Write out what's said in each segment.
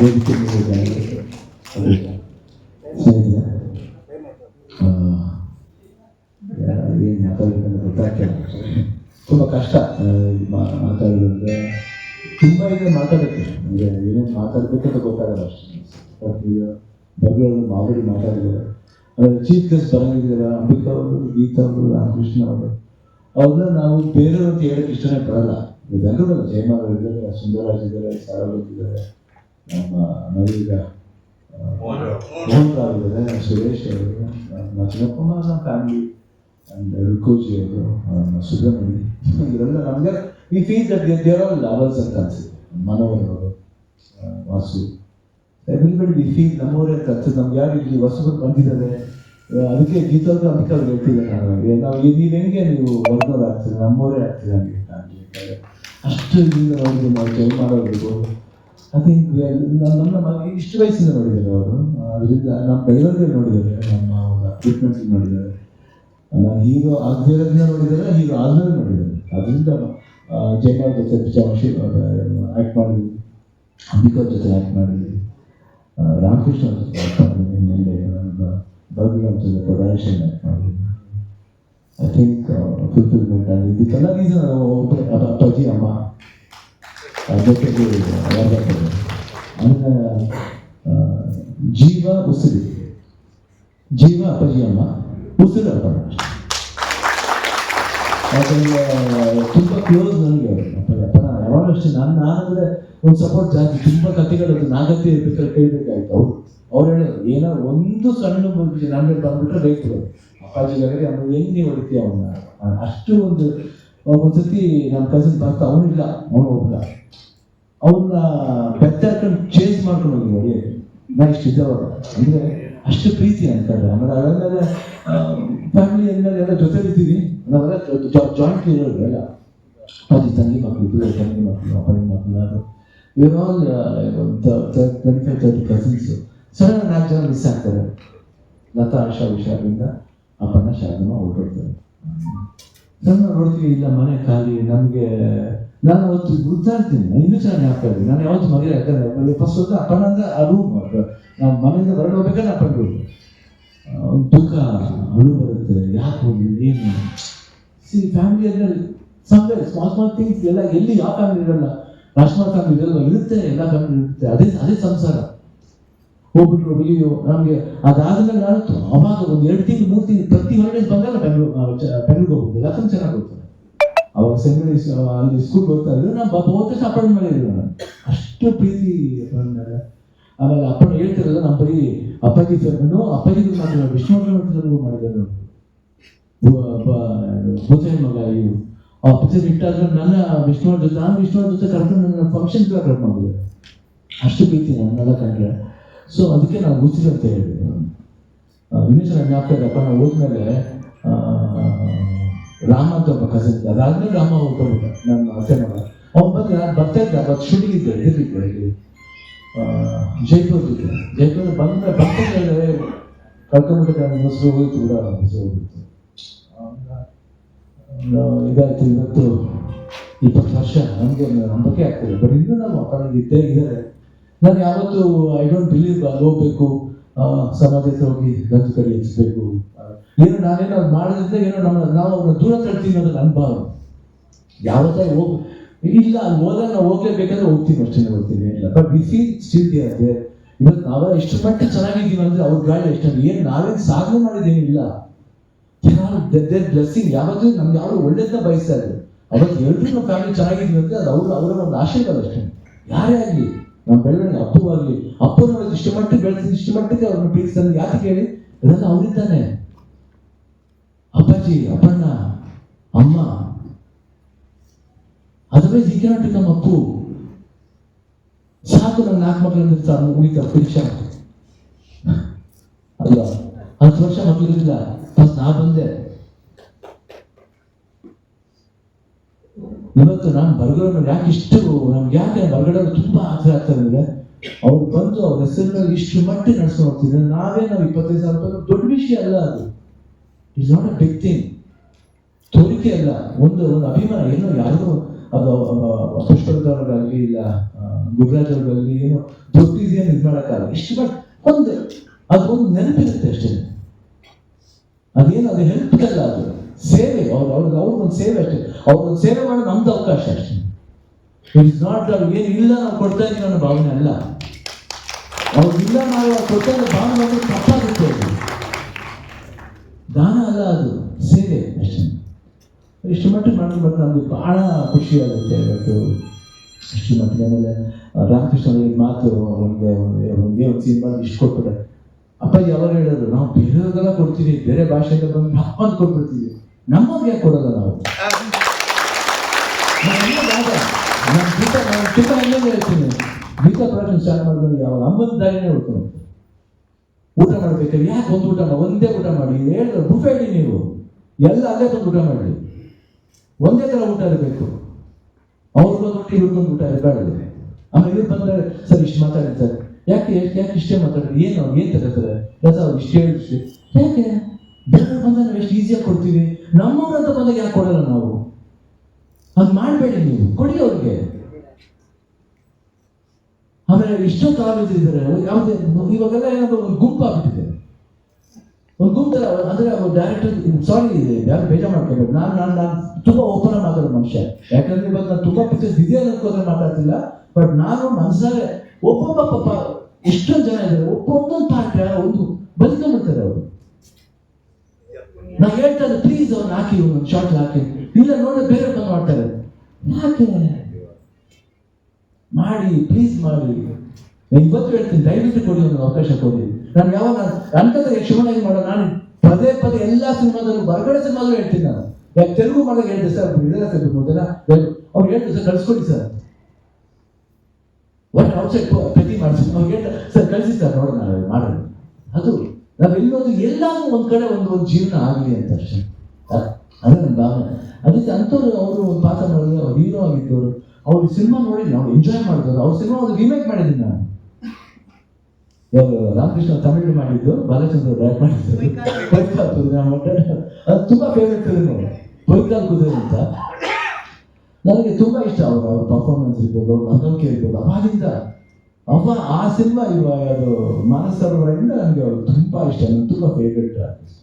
ವೇದಿಕೆ ಏನು ಮಾತಾಡಬೇಕಂತ ಗೊತ್ತಾಗ್ತಿಲ್ಲ ತುಂಬ ಕಷ್ಟ ಮಾತಾಡೋದಂದ್ರೆ. ತುಂಬ ಇದೆ ಮಾತಾಡೋಕ್ಕೆ. ಅಂದರೆ ಏನೇನು ಮಾತಾಡಬೇಕಂತ ಗೊತ್ತಾಗಲ್ಲ ಅಷ್ಟೇ. ಬಗ್ಲವರು ಆಲ್ರೆಡಿ ಮಾತಾಡಿದ್ದಾರೆ. ಆಮೇಲೆ ಚೀಫ್ ಗೆಸ್ಟ್ ಬರಂಗಿದ್ದಾರೆ ಅಂಬಿಕಾ ಅವರು ಗೀತಾ ಅವರು ರಾಮಕೃಷ್ಣ ಅವರು. ಅವ್ರನ್ನ ನಾವು ಬೇರೆಯವ್ರಿಗೆ ಹೇಳಕ್ಕೆ ಇಷ್ಟನೇ ಪಡಲ್ಲ. ಎಲ್ಲರೂ ಜಯಮಾಲ ಇದ್ದಾರೆ ಸುಂದರರಾಜ್ ಇದ್ದಾರೆ ಸಾರವತ್ ಇದ್ದಾರೆ. ನಮ್ಮ ನವೀಗ ಮೋಹನ್ ಸುರೇಶ್ ಅವರು, ನಮ್ಮ ಶಿವಕುಮಾರ್ ನಮ್ಮ ಫ್ಯಾಮಿಲಿ ಅಂಡ್ ರುಕೋಜಿ ಅವರು, ನಮ್ಮ ಸುಬ್ರಹ್ಮಣ್ಯ ಇವರೆಲ್ಲ ನಮಗೆ ಈ feel that there all lovers ಅಂತ ಅನ್ಸುತ್ತೆ ಮನೋಹರ್ ಅವರು ವಾಸು. ಎವ್ರಿಬಡಿ ವಿ ಫೀಲ್ ನಮ್ಮವರೇ ಅಂತ ಅನ್ಸುತ್ತೆ. ನಮ್ಗೆ ಯಾರು ಇಲ್ಲಿ ಹೊಸಬರು ಬಂದಿದ್ದಾರೆ? ಅದಕ್ಕೆ ಗೀತಾದ್ರು ಅದಕ್ಕೆ ಅವ್ರು ಹೇಳ್ತಿದ್ದಾರೆ ನಾವು ನಾವು ಈ- ನೀವು ಹೆಂಗೆ ನೀವು ವರ್ಗವ್ರು ಆಗ್ತೀರಿ? ನಮ್ಮವರೇ ಆಗ್ತೀರಿ ಅಂತ. ಅಷ್ಟು ಇದರಿಂದ ನೋಡಿದ್ರೆ ನಾವು ಜೈ ಮಾಡೋದು ಐ ಥಿಂಕ್ ನಮ್ಮ ಇಷ್ಟು ವಯಸ್ಸಿಂದ ನೋಡಿದ್ದಾರೆ ಅವರು. ಅದರಿಂದ ನಮ್ಮ ಬೆಳವಣಿಗೆ ನೋಡಿದ್ದಾರೆ, ನಮ್ಮ ಟ್ರೀಟ್ಮೆಂಟ್ ನೋಡಿದ್ದಾರೆ. ಹೀರೋ ಆಗದಿರೋದನ್ನ ನೋಡಿದ್ದಾರೆ ಹೀರೋ ಆದ್ಮೇಲೆ ನೋಡಿದ್ದಾರೆ. ಅದರಿಂದ ಜಯಮಾಲ್ ಜೊತೆ ಪಿಚಾಮಶಿ ಆ್ಯಕ್ಟ್ ಮಾಡಿದ್ವಿ. ಅಂಬಿಕಾ ಜೊತೆ ಆ್ಯಕ್ಟ್ ಮಾಡಿದ್ವಿ. ರಾಮಕೃಷ್ಣ ಜೊತೆ ಆ್ಯಕ್ಟ್ ಮಾಡಿದ್ವಿ. ನಿನ್ನೆ, ನನ್ನ ಬರ್ಗಿ ಜೊತೆ ಪ್ರೊಡಕ್ಷನ್ ಆ್ಯಕ್ಟ್ ಮಾಡಿದ್ವಿ. ಐ ಥಿಂಕ್ ಫುಲ್ಫಿಲ್ಮೆಂಟ್ ಆಗಿದ್ದು ಇದಕ್ಕೆಲ್ಲ ರೀಸನ್ ಅಪ್ಪಾಜಿ, ಅಮ್ಮ. ಜೊತೆಗೆ ಆ, ಜೀವ ಉಸಿರು. ಜೀವ ಅಮ್ಮ ಉಸಿರು ಅಪ್ಪ ಯಾಕಂದ್ರೆ ತುಂಬ ಕ್ಲೋಸ್ ನನಗೆ ಅವರು. ಅಪ್ಪಾಜಿ ಅಪ್ಪನ ಯಾವಾಗಲೂ ಅಷ್ಟೇ ನಾನು ನಾನಂದ್ರೆ ಒಂದು ಸಪೋರ್ಟ್ ಜಾಸ್ತಿ ತುಂಬ ಕಥೆಗಳು ನಾಗತಿ ಇರ್ಬೇಕಾದ್ರೆ ಕೇಳಬೇಕಾಯ್ತು. ಅವ್ರು ಅವ್ರು ಹೇಳೋದು ಏನೋ ಒಂದು ಸಣ್ಣ ನಮಗೆ ಬಂದ್ಬಿಟ್ರೆ ಬೇಕು ಅಪ್ಪಾಜಿಗಾಗಲಿ ಅವನು ಹೆಂಗೆ ಹೊಡಿತೀಯ ಅವನ್ನ ಅಷ್ಟು ಒಂದು ಒಂದ್ಸತಿ ನಮ್ಮ ಕಸಿನ್ ಬರ್ತಾ, ಅವನಿಲ್ಲ, ಅವನು ಒಬ್ಬ ಅವನ್ನ ಬೆತ್ತ ಹಾಕೊಂಡು ಚೇಂಜ್ ಮಾಡ್ಕೊಂಡು ಹೋಗಿ ನೋಡಿ. ನಾ ಇದ್ದಾವ ಅಂದ್ರೆ ಅಷ್ಟು ಪ್ರೀತಿ ಅಂತಾರೆ ಆಮೇಲೆ ಅದಾದ್ಮೇಲೆ ಫ್ಯಾಮಿಲಿ ಎಲ್ಲ ಎಲ್ಲ ಜೊತೆ ಇದ್ದೀವಿ ನಾವೆಲ್ಲ ಜಾಯಿಂಟ್ ಇರೋದು ಎಲ್ಲ. ಅದು ತಂಗಿ ಮಕ್ಕಳು ಇಬ್ಬರು ತಂಗಿ ಮಕ್ಕಳು ಅಪ್ಪನ ಮಕ್ಕಳು all twenty five thirty cousins sir ನಾಲ್ಕು ಜನ ಮಿಸ್ ಆಗ್ತಾರೆ. ಲತಾ, ಆಶಾ ಹುಷಾರಿಂದ ಅಪ್ಪನ ಶಾರದಮ್ಮ ಹೊರಟೋಗ್ತಾರೆ ನಾನು ನೋಡ್ತೀವಿ, ಇಲ್ಲ, ಮನೆ ಖಾಲಿ, ನಮಗೆ, ನಾನು ಅವತ್ತು ಗುರ್ತಾಡ್ತೀನಿ ಇನ್ನೂ ಚೆನ್ನಾಗಿ ಆಗ್ತಾ ಇದ್ದೀನಿ. ನಾನು ಯಾವತ್ತು ಮದುವೆ ಯಾಕಂದ್ರೆ ಫಸ್ಟ್ ಒಂದು ಅಪ್ಪನ ಅಂದ್ರೆ ರೂಮ್ ನಾವು ಮನೆಯಿಂದ ಹೊರಗೆ ಹೋಗ್ಬೇಕಾದ್ರೆ ಅಪ್ಪನ ರೂಮ್ ದುಃಖ, ಅಳು ಬರುತ್ತೆ, ಯಾಕೆ ಹೋಗಿ, ಏನು? ಸಿ ಫ್ಯಾಮಿಲಿ ಅಂದ್ರೆ ಸಮ್ವೇರ್ ಸ್ಮಾಲ್ ಸ್ಮಾಲ್ ಥಿಂಗ್ಸ್ ಎಲ್ಲ ಎಲ್ಲಿ ಯಾವ ಫ್ಯಾಮಿಲಿ ಇರಲ್ಲ. ರಾಜ್ಕುಮಾರ್ ಫ್ಯಾಮಿಲಿ ಇರಲ್ಲ ಇರುತ್ತೆ, ಎಲ್ಲ ಫ್ಯಾಮಿಲಿ ಇರುತ್ತೆ. ಅದೇ ಅದೇ ಸಂಸಾರ. ಹೋಗ್ಬಿಟ್ರು ಅಯ್ಯೋ ನಮಗೆ ಅದಾದ್ಮೇಲೆ ನಾನು ಅವಾಗ ಒಂದು ಎರಡು ತಿಂಗಳು, ಮೂರು ತಿಂಗಳು, ಪ್ರತಿ ಹಾಲಿಡೇಸ್ ಬಂದಾಗ ಬೆಂಗಳೂರು ಅವಾಗ ಸೆಮಿನರಿ ಅಲ್ಲಿ ಸ್ಕೂಲ್ ಹೋಗ್ತಾ ಇದ್ರು ನಾನು ಹೋದ ತಕ್ಷಣ ಮಾಡಿದ್ರು ನಾನು ಅಷ್ಟು ಪ್ರೀತಿ ಮೇಲೆ ಆಮೇಲೆ ಅಪ್ಪನ ಹೇಳ್ತಿರಲ್ಲ ನಮ್ಮ ಬರೀ ಅಪ್ಪಾಜಿ ಫ್ಯಾಮಿಲಿನೂ ಅಪ್ಪಾಜಿ ಮಾತ್ರ ವಿಷ್ಣುವರ್ಧನ್ ಮಾಡಿದ್ರು ಭೂತಾಯಿ ಮಗ ಇವು ಆ ಪಿಕ್ಚರ್ ಇಟ್ಟಾದ್ರೆ ನನ್ನ ವಿಷ್ಣುವರ್ ಜೊತೆ, ನಾನು ವಿಷ್ಣುವರ್ ಜೊತೆ ಕರ್ಕೊಂಡು ನನ್ನ ಫಂಕ್ಷನ್ ಕರ್ಕೊಂಡು ಮಾಡಿದೆ. ಅಷ್ಟು ಪ್ರೀತಿ ನನ್ನೆಲ್ಲ ಕಂಡ್ರೆ. ಸೊ ಅದಕ್ಕೆ ನಾನು ಉಸಿರು ಅಂತ ಹೇಳಿದೆ. ಚೆನ್ನಾಗಿ ಜ್ಞಾಪಕ ಅಪ್ಪ ನಾವು ಹೋದ್ಮೇಲೆ ರಾಮ ಅಂತ ಒಬ್ಬ ಕಸಿನ್ ಅದಾದ್ಮೇಲೆ ರಾಮ ಒಬ್ಬ ನನ್ನ ಅತ್ತೆ ಮಗ ಅವ್ನು ಬಂದ ನಾನು ಬರ್ತಾ ಇದ್ದೆ ಅವತ್ತು ಶೂಟಿಂಗ್ ಇದ್ದೆ ಇದ್ದಿದ್ದೆ ಇಲ್ಲಿ ಜೈಪುರ್ ಇದ್ದೆ ಜೈಪುರ ಬಂದ ಬರ್ತಾ ಇದ್ದೆ ಕಳ್ಕೊಂಡ್ಬಿಟ್ಟಿದ್ದೆ. ನನ್ನ ಹೆಸರು ಹೋಯ್ತು ಕೂಡ ಹೆಸರು ಹೋಗ್ಬಿಟ್ಟು ಇದಾಯ್ತು, ಇವತ್ತು ಇಪ್ಪತ್ತು ವರ್ಷ. ನನಗೆ ನಂಬಿಕೆ ಆಗ್ತದೆ. ಬಟ್ ಇನ್ನೂ ನಾವು ಅಪ್ಪನಿಗೆ ಇದ್ದೇ ಇದ್ದಾರೆ. ನಾನು ಯಾವತ್ತು ಐ ಡೋಂಟ್ ಬಿಲೀವ್ ಅಲ್ಲಿ ಹೋಗ್ಬೇಕು. ಸಮಾಜಕ್ಕೆ ಹೋಗಿ ಗಂಜು ಕಡೆ ಹೆಚ್ಚಬೇಕು ಏನು ನಾವೇನೋ ಮಾಡೋದ್ರಿಂದ ಏನೋ ನಮ್ಮ ನಾವು ಅವ್ರನ್ನ ದೂರ ತಳ್ತೀವಿ ಅನ್ನೋದು ನನ್ನ ಭಾವ ಯಾವತ್ತೇ ಹೋಗ್ ಇಲ್ಲ, ಅಲ್ಲಿ ಹೋದಾಗ ನಾವು ಹೋಗ್ಲೇಬೇಕಾದ್ರೆ ಹೋಗ್ತೀವಿ ಅಷ್ಟೇ ಹೋಗ್ತೀನಿ ಇಲ್ಲ ಬಟ್ ವಿ ಫೀಲ್ ಸ್ಟಿಲ್ ಇವತ್ತು ನಾವ ಎಷ್ಟು ಮಟ್ಟ ಚೆನ್ನಾಗಿದ್ದೀವಿ ಅಂದ್ರೆ ಅವ್ರ ಗಾಳಿ ಎಷ್ಟು ಏನು ನಾವೇನು ಸಾಧನೆ ಮಾಡಿದ್ದೇನಿಲ್ಲ. ದೇರ್ ಬ್ಲೆಸ್ಸಿಂಗ್ ಯಾವತ್ತೂ ನಮ್ಗೆ ಯಾರು ಒಳ್ಳೇದನ್ನ ಬಯಸ್ತಾ ಇದ್ರು ಅವತ್ತು ಎಲ್ರು ನಮ್ಮ ಫ್ಯಾಮಿಲಿ ಚೆನ್ನಾಗಿದ್ವಿ ಅಂದ್ರೆ ಅದು ಅವರು ಅವರ ಒಂದು ಆಶೀರ್ವಾದ ಅಷ್ಟೇ. ಯಾರೇ ಆಗಲಿ, ನಮ್ಮ ಬೆಳವಣಿಗೆ ಅಪ್ಪು ಆಗಲಿ ಅಪ್ಪನ ಇಷ್ಟು ಮಟ್ಟಿಗೆ ಬೆಳೆಸಿ ಇಷ್ಟು ಮಟ್ಟಿಗೆ ಅವ್ರನ್ನ ಪ್ರೀತಿಸ್ತಾರೆ ಯಾಕೆ ಹೇಳಿ ಅದೆಲ್ಲ ಅವರಿದ್ದಾನೆ. ಅಪ್ಪಾಜಿ ಅಪ್ಪಣ್ಣ, ಅಮ್ಮ. ಕೆನಾಟ್ ನಮ್ಮ ಅಪ್ಪು ಸಾಕು ನನ್ನ ನಾಲ್ಕು ಮಕ್ಕಳನ್ನು ಇರ್ತಾರೆ ಉಳಿತ ಪರೀಕ್ಷಾ ಅಲ್ಲ, ಹತ್ತು ವರ್ಷ ಮಕ್ಕಳಿರಲಿಲ್ಲ. ಫಸ್ಟ್ ನಾ ಬಂದೆ. ಇವತ್ತು ನಾನು ಬರ್ಗಡವ್ರು ಯಾಕೆ ಇಷ್ಟು, ನಮ್ಗೆ ಯಾಕೆ ಬರ್ಗಡವ್ರು ತುಂಬಾ ಆಸರೆ ಆಗ್ತಾರೆ ಅಂದ್ರೆ, ಅವ್ರು ಬಂದು ಅವ್ರ ಹೆಸರಿನಲ್ಲಿ ಇಷ್ಟು ಮಟ್ಟಿಗೆ ನಡ್ಸ್ಕೊಂಡು ಹೋಗ್ತಿದ್ರೆ ನಾವೇ ನಾವು ಇಪ್ಪತ್ತೈದು ಸಾವಿರ ರೂಪಾಯಿ, ದೊಡ್ಡ ವಿಷಯ ಅಲ್ಲ ಅದು. It's not a big thing ತೋರಿಕೆ ಅಲ್ಲ. ಒಂದು ಒಂದು ಅಭಿಮಾನ. ಏನೋ ಯಾರಿಗೂ ಅದು ಪುಷ್ಪಲತವ್ರಿಗಾಗಲಿ ಇಲ್ಲ ಗುರುರಾಜವ್ರಿಗಾಗಲಿ ಏನು ದೊಡ್ಡ ಇದು ಮಾಡೋಕ್ಕಾಗಲ್ಲ. ಇಷ್ಟು ಬಟ್ ಒಂದು ಅದೊಂದು ನೆನಪಿರುತ್ತೆ ಅಷ್ಟೇ. ಅದೇನು ಅದು ಹೆಲ್ಪ್ ಅಲ್ಲ ಅದು. ಸೇವೆ. ಅವ್ರು ಅವ್ರಿಗೆ ಅವ್ರಿಗೊಂದು ಸೇವೆ ಅಷ್ಟೇ. ಅವ್ರೊಂದು ಸೇವೆ ಮಾಡೋದು ನಮ್ದು ಅವಕಾಶ ಅಷ್ಟೇ. ಇಟ್ಸ್ ನಾಟ್ ಏನು ಇಲ್ಲ ನಾವು ಕೊಡ್ತಾ ಇದ್ದೀನಿ ಅನ್ನೋ ಭಾವನೆ ಅಲ್ಲ. ಅವ್ರಿಗಿಲ್ಲ ನಾವು ಕೊಡ್ತಾ ಇರೋ ಭಾವನೆ ತಪ್ಪಾಗುತ್ತೆ ಅದು. ದಾನ ಅಲ್ಲ ಅದು, ಸೇವೆ ಅಷ್ಟೇ. ಇಷ್ಟು ಮಟ್ಟಿಗೆ ಮಾಡಿದ್ರೆ ನಮಗೆ ಬಹಳ ಖುಷಿ ಆಗುತ್ತೆ ಇವತ್ತು. ಇಷ್ಟು ಮಟ್ಟಿಗೆ ಆಮೇಲೆ ರಾಮಕೃಷ್ಣ ಮಾತು ಒಂದು, ಒಂದೇ ಒಂದು ಸಿನಿಮಾ ಇಷ್ಟು ಕೊಟ್ಬಿಟ್ರೆ. ಅಪ್ಪಾಜಿ ಯಾವಾಗ ಹೇಳೋದು ನಾವು ಬೇರೆಯವ್ರಿಗೆಲ್ಲ ಕೊಡ್ತೀವಿ, ಬೇರೆ ಭಾಷೆಗೆ ಬಂದು ಅಪ್ಪನ ಕೊಟ್ಬಿಡ್ತೀವಿ. ನಮಗೆ ಯಾಕೆ ಕೊಡೋಲ್ಲ ನಾವು? ಗೀತ ನಾನು ತುಂಬ ಹೆಮ್ಮೆಯಿಂದ ಹೇಳ್ತೀನಿ. ಗೀತ ಪ್ರೊಡಕ್ಷನ್ ಸ್ಟಾರ್ಟ್ ಮಾಡಿದ್ರೆ ಯಾವಾಗ? ಅಮ್ಮನ ದಾರಿನೇ ಹುಡ್ಕೊಂಡು ಊಟ ಮಾಡ್ಬೇಕಾದ್ರೆ ಯಾಕೆ ಒಂದು ಊಟ ಒಂದೇ ಊಟ ಮಾಡಿ. ಹೇಳಿದ್ರೆ. ಬುಫೆ ನೀವು. ಎಲ್ಲ ಅಲ್ಲೇ ಬಂದು ಊಟ ಮಾಡಿ ಒಂದೇ ಥರ ಊಟ ಇರಬೇಕು. ಅವ್ರಿಗೊಂದು ಊಟ ಇವ್ರಿಗೊಂದು ಊಟ ಇರಬಾರ್ದು ಆಮೇಲೆ ಇವ್ರು ಬಂದ್ರೆ, ಸರ್, ಇಷ್ಟು ಮಾತಾಡಿರ್ತಾರೆ ಯಾಕೆ ಯಾಕೆ ಇಷ್ಟೇ ಮಾತಾಡ್ರಿ? ಏನು? ಏನು ತಗೋತಾರೆ ಇಲ್ಲ ಸರ್ ಅವ್ರು ಇಷ್ಟೇ ಹೇಳಿ ಯಾಕೆ? ಬೇರೆ ಬಂದಾಗ ನಾವು ಎಷ್ಟು ಈಸಿಯಾಗಿ ಕೊಡ್ತೀವಿ. ನಮ್ಮವ್ರಂತ ಬಂದಾಗ ಯಾಕೆ ಕೊಡಲ್ಲ ನಾವು? ಅದು ಮಾಡಬೇಡಿ ನೀವು. ಕೊಡಿ ಅವ್ರಿಗೆ. ಆಮೇಲೆ ಎಷ್ಟೋ ಕಲಾವಿದರಿದ್ದಾರೆ ಯಾವುದೇ ಇವಾಗೆಲ್ಲ ಏನಾದ್ರು ಒಂದು ಗುಂಪು ಆಗ್ಬಿಟ್ಟಿದೆ ಒಂದು ಗುಂಪು ಅಂದ್ರೆ ಡೈರೆಕ್ಟರ್ ಸಾರಿ ಯಾರು ಬೇಜಾರು ಮಾಡ್ಕೋಬೇಕು ನಾನು ನಾನು ನಾನು ತುಂಬಾ ಓಪನ್ ಆಗಿ ಮಾತಾಡೋ ಮನುಷ್ಯ. ಯಾಕಂದ್ರೆ ಇವಾಗ ನಾನು ತುಂಬಾ ಪಿಕ್ಚರ್ಸ್ ಇದೆ ಅನ್ಕೋದ್ರೆ ಮಾತಾಡ್ತಿಲ್ಲ ಬಟ್ ನಾನು ಮನಸ್ಸಾರೆ ಒಬ್ಬೊಬ್ಬ ಪಾಪ ಎಷ್ಟೊಂದು ಜನ ಇದ್ದಾರೆ, ಒಬ್ಬೊಂದೊಂದು ಪಾಠ ಒಂದು ಬದುಕೊಂಡ್ಬಿಡ್ತಾರೆ ಅವರು. ನಾವು ಹೇಳ್ತಾರೆ ಪ್ಲೀಸ್ ಅವ್ನು ಹಾಕಿ, ಒಂದು ಶಾರ್ಟ್ ಹಾಕಿ. ಇಲ್ಲ ನೋಡಿದ್ರೆ ಬೇರೆ ಬಂದು ಮಾಡ್ತಾರೆ. ಯಾಕೆ? ಮಾಡಿ ಪ್ಲೀಸ್ ಮಾಡಿ. ನಾನು ಇವತ್ತು ಹೇಳ್ತೀನಿ, ದಯವಿಟ್ಟು ಕೊಡಿ ಒಂದು ಅವಕಾಶ ಕೊಡಿ. ನಾನು ಯಾವಾಗ ಅಂಥದ್ದು ಯಕ್ಷಗಾನ ಮಾಡೋ ನಾನು ಪದೇ ಪದೇ ಎಲ್ಲ ಸಿನಿಮಾದಲ್ಲೂ ಹೊರಗಡೆ ಸಿನಿಮಾದಲ್ಲೂ ಹೇಳ್ತೀನಿ ನಾನು. ಯಾಕೆ ತೆಲುಗು ಮಾಡೋ ಹೇಳ್ತೀನಿ ಸರ್ ಇದೆಲ್ಲ ಸರ್ ಮೊದಲ ಅವ್ರು ಹೇಳ್ತಾರೆ ಸರ್, ಕಳಿಸ್ಕೊಡಿ ಸರ್. ಒಟ್ಟು ಔಟ್ಸೈಡ್ ಪ್ರತಿ ಮಾಡಿಸ್ತೀನಿ ಅವ್ರು ಹೇಳ್ತಾರೆ, ಸರ್, ಕಳಿಸಿ ಸರ್, ನೋಡೋಣ ಮಾಡೋಣ. ಅದು, ನಾವು ಎಲ್ಲೋದು ಎಲ್ಲಾನು ಒಂದ್ ಕಡೆ ಒಂದು ಒಂದು ಜೀವನ ಆಗಲಿ ಅಂತ ಅಷ್ಟೇ. ಅದೇ ನನ್ನ ಭಾವನೆ. ಅದಕ್ಕೆ ಅಂಥವ್ರು, ಅವರು ಒಂದು ಪಾತ್ರ ಮಾಡಿದ್ರು ಅವ್ರು ಹೀರೋ ಆಗಿದ್ದವರು ಅವ್ರ ಸಿನಿಮಾ ನೋಡಿ ನಾವು ಎಂಜಾಯ್ ಮಾಡಿದ್ರು ಅವ್ರ ಸಿನಿಮಾ ಒಂದು ರಿಮೇಕ್ ಮಾಡಿದ್ದೀನಿ ನಾನು. ಯಾರು ರಾಮಕೃಷ್ಣ ತಮಿಳು ಮಾಡಿದ್ದು, ಬಾಲಚಂದ್ರ ಡೈರೆಕ್ಟ್ ಮಾಡಿದ್ದು. ಅದು ತುಂಬಾ ಫೇವ್ರೆಟ್ ಫಿಲ್ಮ್ ಪೊಯ್ಕಾಲ್ ಕುದುರೆ ಅಂತ. ನನಗೆ ತುಂಬಾ ಇಷ್ಟ ಅವರು, ಅವ್ರ ಪರ್ಫಾರ್ಮೆನ್ಸ್ ಇರ್ಬೋದು, ಅವ್ರ ನಂಬಿಕೆ ಇರ್ಬೋದು. ಅವಾಗಿಂದ ಅವ ಆ ಸಿನಿಮಾ ಇವಾಗ ಅದು ಮಾನಸ ಸರೋವರದಿಂದ ನನಗೆ ಅವರು ತುಂಬಾ ಇಷ್ಟ. ನನಗೆ ತುಂಬಾ ಫೇವ್ರೆಟ್ ಆರ್ಟಿಸ್ಟ್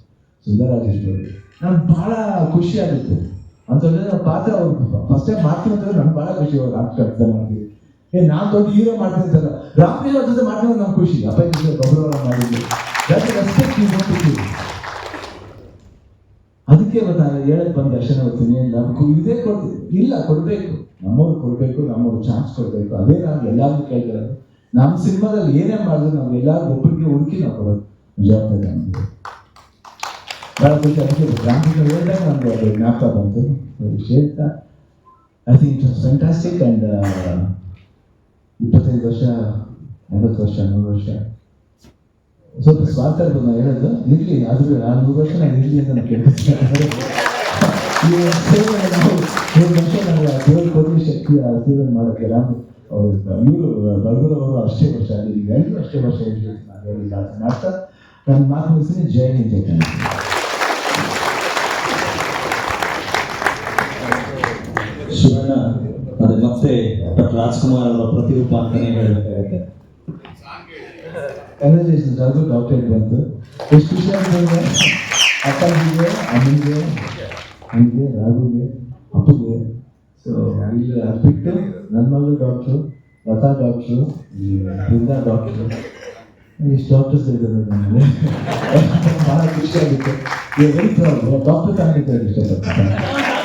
ಇಷ್ಟ ನನಗೆ ಬಹಳ ಖುಷಿ ಆಗುತ್ತೆ. ಅಂತ ಹೇಳಿದ್ರೆ ಪಾತ್ರ ಅವ್ರು ಫಸ್ಟ್ ಟೈಮ್ ಮಾಡ್ತೀನಿ ಅಂತಂದ್ರೆ ನಂಗೆ ಬಹಳ ಖುಷಿ ಅವ್ರು ಆಗ್ತಾ ಅರ್ಥ ನನಗೆ ಏ, ನಾನು ದೊಡ್ಡ ಹೀರೋ ಮಾಡ್ತೀನಿ ಅಂತಲ್ಲ ಅವ್ರ ಜೊತೆ ಮಾಡ್ತೀನಿ ನಂಗೆ ಖುಷಿ. ಅಪ್ಪ ಗೌರವ ಮಾಡಿದ್ವಿ ರೆಸ್ಪೆಕ್ಟ್ ಗಿವ್ ಅದಕ್ಕೆ ಇವತ್ತು ನಾನು ಹೇಳಕ್ ಬಂದ ದರ್ಶನ ಹೋಗ್ತೀನಿ ನಮ್ಗೆ ಇದೇ ಕೊಡ್ತೀವಿ ಇಲ್ಲ, ಕೊಡ್ಬೇಕು. ನಮ್ಮವ್ರು ಕೊಡ್ಬೇಕು, ನಮ್ಮವ್ರು ಚಾನ್ಸ್ ಕೊಡ್ಬೇಕು. ಅದೇ ನಾವು ಎಲ್ಲರಿಗೂ ಕೇಳ್ತಿರೋದು. ನಮ್ಮ ಸಿನಿಮಾದಲ್ಲಿ ಏನೇ ಮಾಡಿದ್ರು ನಾವು ಎಲ್ಲಾರು ಒಬ್ಬರಿಗೆ ಹುಡುಕಿ ನಾವು ಕೊಡೋದು. ಜವಾಬ್ದಾರಿ ನಮ್ದು ಜ್ಞಾಪಕ ಬಂತು ಹೇಳ್ತಾ I think it's fantastic and ಇಪ್ಪತ್ತೈದು ವರ್ಷ ಐವತ್ತು ವರ್ಷ ನೂರು ವರ್ಷ ಸ್ವಲ್ಪ ಸ್ವಾರ್ಥ ನಾವು ಹೇಳೋದು ಇರಲಿ ಆದರೂ ಆ ನೂರು ವರ್ಷ ನಾನು ಇರಲಿ ಅಂತ ನಾನು ಕೇಳ್ತೀನಿ ಶಕ್ತಿ ಆ ಸೇವೆ ಮಾಡೋಕ್ಕೆ ರಾಮ್ ಅವರು ಇವರು ಬರ್ಗರವರು ಅಷ್ಟೇ ವರ್ಷ ಅಲ್ಲಿ ಈಗ ಎಲ್ಲರೂ ಅಷ್ಟೇ ವರ್ಷ ಇರಲಿ ನಾನು ಹೇಳಿ ಮಾಡ್ತಾ ನನ್ನ ಮಾತು ಮುಗಿಸ್ತೀನಿ ಜೈ ಹಿಂದ್ ರಾಜ್ಕುಮಾರ್ ಅವರ ಪ್ರತಿರೂಪ ಅಂತಾನೆ ಹೇಳಬೇಕಾಗತ್ತೆ ಕಂಗ್ರಾಚುಲೇಷನ್ಸ್ ಅದು ಡಾಕ್ಟರೇಟ್ ಬಂತು ಎಷ್ಟು ಖುಷಿ ಆಗ್ತದೆ ಅಪ್ಪಾಜಿಗೆ ಅಮ್ಮನಿಗೆ ನನಗೆ ರಾಘುಗೆ ಅಪ್ಪಗೆ ಸೊ ಇಲ್ಲಿ ಅದು ಬಿಟ್ಟು ನನ್ನ ಮಗಳು ಡಾಕ್ಟ್ರು ಲತಾ ಡಾಕ್ಟ್ರು ಈ ಬೃಂದಾ ಡಾಕ್ಟ್ರು ಇಷ್ಟು ಡಾಕ್ಟರ್ಸ್ ಇದ್ದಾರೆ ನನಗೆ ಭಾಳ ಖುಷಿ ಆಗುತ್ತೆ ವೆರಿ ಪ್ರೌಡ್ ಡಾಕ್ಟರ್ ಫ್ಯಾಮಿಲಿ ಇಷ್ಟಪಡ್ತೀನಿ